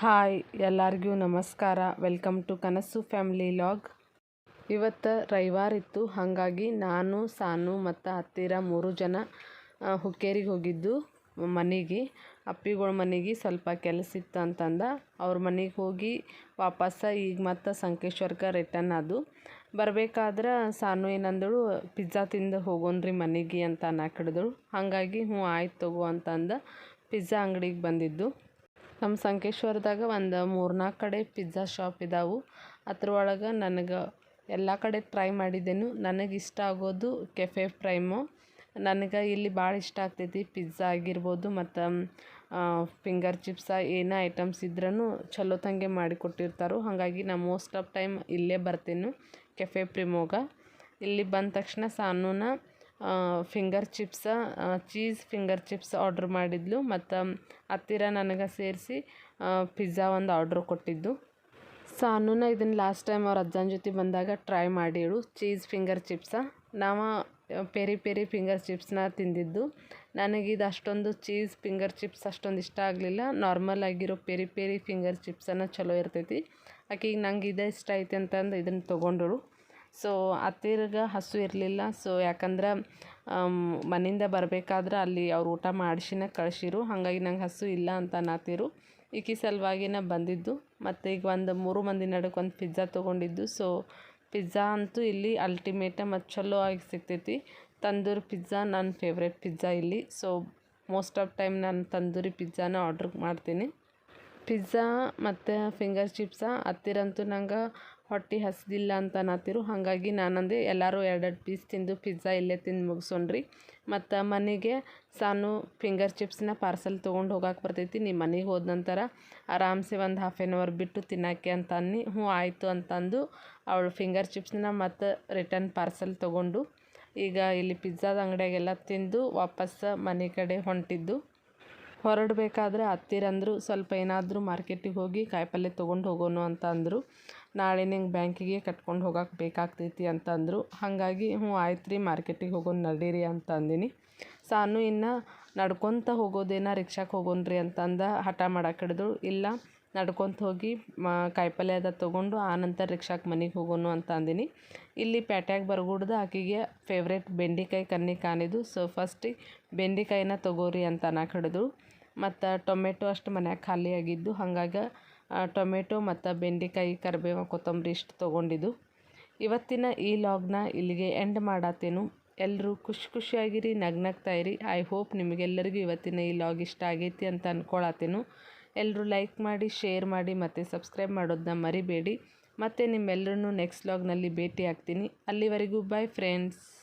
Hi, ಎಲ್ಲರಿಗೂ ನಮಸ್ಕಾರ. Welcome to Kanasu family vlog. ಇವತ್ತು ರವಿವಾರ ಇತ್ತು. ಹಾಗಾಗಿ ನಾನು, ಸಾನು ಮತ್ತು ಹತ್ತಿರ ಮೂರು ಜನ ಹುಕ್ಕೇರಿಗೆ ಹೋಗಿದ್ದು ಮನೆಗೆ. ಅಪ್ಪಿಗಳ ಮನೆಗೆ ಸ್ವಲ್ಪ ಕೆಲಸ ಇತ್ತು ಅಂತಂದ. ಅವ್ರ ಮನೆಗೆ ಹೋಗಿ ವಾಪಸ್ಸ ಈಗ ಮತ್ತು ಸಂಕೇಶ್ವರ್ಗೆ ರಿಟರ್ನ್ ಅದು. ಬರಬೇಕಾದ್ರೆ ಸಾನು ಏನಂದಳು, ಪಿಜ್ಜಾ ತಿಂದು ಹೋಗೋನ್ರಿ ಮನೆಗೆ ಅಂತ ಅನ್ನಕಿಡಿದಳು. ಹಾಗಾಗಿ ಹ್ಞೂ, ಆಯ್ತು ತಗೋ ಅಂತಂದು. ಪಿಜ್ಜಾ ಅಂಗಡಿಗೆ ಬಂದಿದ್ದು. ನಮ್ಮ ಸಂಕೇಶ್ವರದಾಗ ಒಂದು ಮೂರ್ನಾಲ್ಕು ಕಡೆ ಪಿಜ್ಜಾ ಶಾಪ್ ಇದಾವೆ. ಅದ್ರೊಳಗೆ ನನಗೆ ಎಲ್ಲ ಕಡೆ ಟ್ರೈ ಮಾಡಿದ್ದೇನು. ನನಗೆ ಇಷ್ಟ ಆಗೋದು ಕೆಫೆ ಪ್ರೈಮು ನನಗೆ ಇಲ್ಲಿ ಭಾಳ ಇಷ್ಟ ಆಗ್ತೈತಿ ಪಿಜ್ಜಾ ಆಗಿರ್ಬೋದು ಮತ್ತು ಫಿಂಗರ್ ಚಿಪ್ಸ ಏನೇ ಐಟಮ್ಸ್ ಇದ್ರೂ ಚಲೋತಂಗೆ ಮಾಡಿಕೊಟ್ಟಿರ್ತಾರೆ ಹಾಗಾಗಿ ನಾನು ಮೋಸ್ಟ್ ಆಫ್ ಟೈಮ್ ಇಲ್ಲೇ ಬರ್ತೀನಿ ಕೆಫೆ ಪ್ರಿಮೋಗ ಇಲ್ಲಿ ಬಂದ ತಕ್ಷಣ ಸಾನೂನ finger chips cheese finger chips order ಮಾಡಿದ್ಲು. ಮತ್ತು ಹತ್ತಿರ ನನಗೆ ಸೇರಿಸಿ ಪಿಜ್ಜಾ ಒಂದು ಆರ್ಡ್ರ್ ಕೊಟ್ಟಿದ್ದು. ಸಾನುನ ಇದನ್ನು ಲಾಸ್ಟ್ ಟೈಮ್ ಅವ್ರ ಅಜ್ಜನ ಜೊತೆ ಬಂದಾಗ ಟ್ರೈ ಮಾಡಿಳು ಚೀಸ್ ಫಿಂಗರ್ ಚಿಪ್ಸ ನಾವು ಪೆರಿ ಪೆರಿ ಫಿಂಗರ್ ಚಿಪ್ಸ್ನ ತಿಂದಿದ್ದು. ನನಗಿದು ಅಷ್ಟೊಂದು ಚೀಸ್ ಫಿಂಗರ್ ಚಿಪ್ಸ್ ಅಷ್ಟೊಂದು ಇಷ್ಟ ಆಗಲಿಲ್ಲ. ನಾರ್ಮಲ್ ಆಗಿರೋ ಪೆರಿ ಪೆರಿ ಫಿಂಗರ್ ಚಿಪ್ಸನ್ನು ಚಲೋ ಇರ್ತೈತಿ. ಆಕೆಗೆ ನಂಗೆ ಇದೇ ಇಷ್ಟ ಐತೆ ಅಂತಂದು ಇದನ್ನು ತೊಗೊಂಡಳು ಸೊ ಅತ್ತಿರ್ಗೆ ಹಸು ಇರಲಿಲ್ಲ. ಸೊ ಯಾಕಂದ್ರೆ ಮನೆಯಿಂದ ಬರಬೇಕಾದ್ರೆ ಅಲ್ಲಿ ಅವ್ರು ಊಟ ಮಾಡಿಸಿನ ಕಳಿಸಿರು. ಹಾಗಾಗಿ ನಂಗೆ ಹಸು ಇಲ್ಲ ಅಂತ ಅನ್ನತ್ತಿರು ಈಕಿ ಸಲುವಾಗಿನ ಬಂದಿದ್ದು. ಮತ್ತು ಈಗ ಒಂದು ಮೂರು ಮಂದಿ ನಡುಕ್ಕೆ ಒಂದು ಪಿಜ್ಜಾ ತೊಗೊಂಡಿದ್ದು. ಸೊ ಪಿಜ್ಜಾ ಅಂತೂ ಇಲ್ಲಿ ಅಲ್ಟಿಮೇಟ ಮತ್ತು ಚಲೋ ಆಗಿ ಸಿಗ್ತೈತಿ. ತಂದೂರಿ ಪಿಜ್ಜಾ ನನ್ನ ಫೇವ್ರೆಟ್ ಪಿಜ್ಜಾ ಇಲ್ಲಿ. ಸೊ ಮೋಸ್ಟ್ ಆಫ್ ಟೈಮ್ ನಾನು ತಂದೂರಿ ಪಿಜ್ಜಾನ ಆರ್ಡ್ರ್ ಮಾಡ್ತೀನಿ. ಪಿಜ್ಜಾ ಮತ್ತು ಫಿಂಗರ್ ಚಿಪ್ಸ. ಹತ್ತಿರಂತೂ ನಂಗೆ ಹೊಟ್ಟೆ ಹಸಿದಿಲ್ಲ ಅಂತ ಅನ್ನತ್ತಿರು ಹಾಗಾಗಿ ನಾನಂದೆ ಎಲ್ಲರೂ ಎರಡೆರಡು ಪೀಸ್ ತಿಂದು ಪಿಜ್ಜಾ ಇಲ್ಲೇ ತಿಂದು ಮುಗಿಸೋಣ್ರಿ ಮತ್ತು ಮನೆಗೆ ಸಾನು ಫಿಂಗರ್ ಚಿಪ್ಸ್ನ ಪಾರ್ಸಲ್ ತೊಗೊಂಡು ಹೋಗಕ್ಕೆ ಬರ್ತೈತಿ. ನಿಮ್ಮ ಮನೆಗೆ ಹೋದ ನಂತರ ಆರಾಮ್ಸೆ ಒಂದು ಹಾಫ್ ಆ್ಯನ್ ಅವರ್ ಬಿಟ್ಟು ತಿನ್ನೋಕ್ಕೆ ಅಂತ ಅನ್ನಿ ಹ್ಞೂ ಆಯಿತು ಅಂತಂದು ಅವಳು ಫಿಂಗರ್ ಚಿಪ್ಸ್ನ ಮತ್ತು ರಿಟರ್ನ್ ಪಾರ್ಸಲ್ ತೊಗೊಂಡು ಈಗ ಇಲ್ಲಿ ಪಿಜ್ಜಾದ ಅಂಗಡಿಯಾಗೆಲ್ಲ ತಿಂದು ವಾಪಸ್ಸು ಮನೆ ಕಡೆ ಹೊಂಟಿದ್ದು. ಹೊರಡಬೇಕಾದ್ರೆ ಹತ್ತಿರಂದ್ರು ಸ್ವಲ್ಪ ಏನಾದರೂ ಮಾರ್ಕೆಟಿಗೆ ಹೋಗಿ ಕಾಯಿಪಲ್ಯ ತೊಗೊಂಡು ಹೋಗೋಣ ಅಂತ ಅಂದರು. ನಾಳೆ ನಿಂಗೆ ಬ್ಯಾಂಕಿಗೆ ಕಟ್ಕೊಂಡು ಹೋಗಕ್ಕೆ ಬೇಕಾಗ್ತೈತಿ ಅಂತಂದರು ಹಾಗಾಗಿ ಹ್ಞೂ, ಆಯ್ತು ರೀ ಮಾರ್ಕೆಟಿಗೆ ಹೋಗೋಣ ನಡೀರಿ ಅಂತ ಅಂದಿನಿ. ಸಾನು ಇನ್ನು ನಡ್ಕೊತ ಹೋಗೋದೇನ ರಿಕ್ಷಾಕ್ಕೆ ರೀ ಅಂತಂದ ಹಠ ಮಾಡಕ್ಕೆ ಹಿಡಿದು, ಇಲ್ಲ ನಡ್ಕೊತ ಹೋಗಿ, ಮ ಕಾಯಿಪಲ್ಯ ಅದ ತೊಗೊಂಡು ಆನಂತರ ರಿಕ್ಷಾಕ್ಕೆ ಮನೆಗೆ ಹೋಗೋಣ ಅಂತ ಅಂದಿನಿ. ಇಲ್ಲಿ ಪೇಟ್ಯಾಗ ಬರಗೂಡ್ದು ಆಕೆಗೆ ಫೇವ್ರೇಟ್ ಬೆಂಡೆಕಾಯಿ ಕನ್ನಿ ಕಾಣಿದ್ದು. ಸೊ ಫಸ್ಟಿಗೆ ಬೆಂಡೆಕಾಯಿನ ತೊಗೋರಿ ಅಂತ ಅನ್ನಕ್ಕೆ ಹಿಡಿದು ಮತ್ತು ಟೊಮೆಟೊ ಅಷ್ಟು ಮನ್ಯಾಗ ಖಾಲಿ ಆಗಿದ್ದು, ಹಾಗಾಗಿ ಟೊಮೆಟೊ ಮತ್ತು ಬೆಂಡೆಕಾಯಿ ಕರಿಬೇವು ಕೊತ್ತಂಬರಿ ಇಷ್ಟು ತೊಗೊಂಡಿದ್ದು. ಇವತ್ತಿನ ಈ ಲಾಗ್ನ ಇಲ್ಲಿಗೆ ಎಂಡ್ ಮಾಡತ್ತೇನು ಎಲ್ಲರೂ ಖುಷಿ ಖುಷಿಯಾಗಿರಿ, ನಗ್ನಗ್ತಾಯಿರಿ. ಐ ಹೋಪ್ ನಿಮಗೆಲ್ಲರಿಗೂ ಇವತ್ತಿನ ಈ ಲಾಗ್ ಇಷ್ಟ ಆಗೈತಿ ಅಂತ ಅಂದ್ಕೊಳತ್ತೇನು ಎಲ್ಲರೂ ಲೈಕ್ ಮಾಡಿ, ಶೇರ್ ಮಾಡಿ ಮತ್ತು ಸಬ್ಸ್ಕ್ರೈಬ್ ಮಾಡೋದನ್ನ ಮರಿಬೇಡಿ. ಮತ್ತು ನಿಮ್ಮೆಲ್ಲರನ್ನೂ ನೆಕ್ಸ್ಟ್ ಲಾಗ್ನಲ್ಲಿ ಭೇಟಿ ಆಗ್ತೀನಿ ಅಲ್ಲಿವರೆಗೂ ಬಾಯ್ ಫ್ರೆಂಡ್ಸ್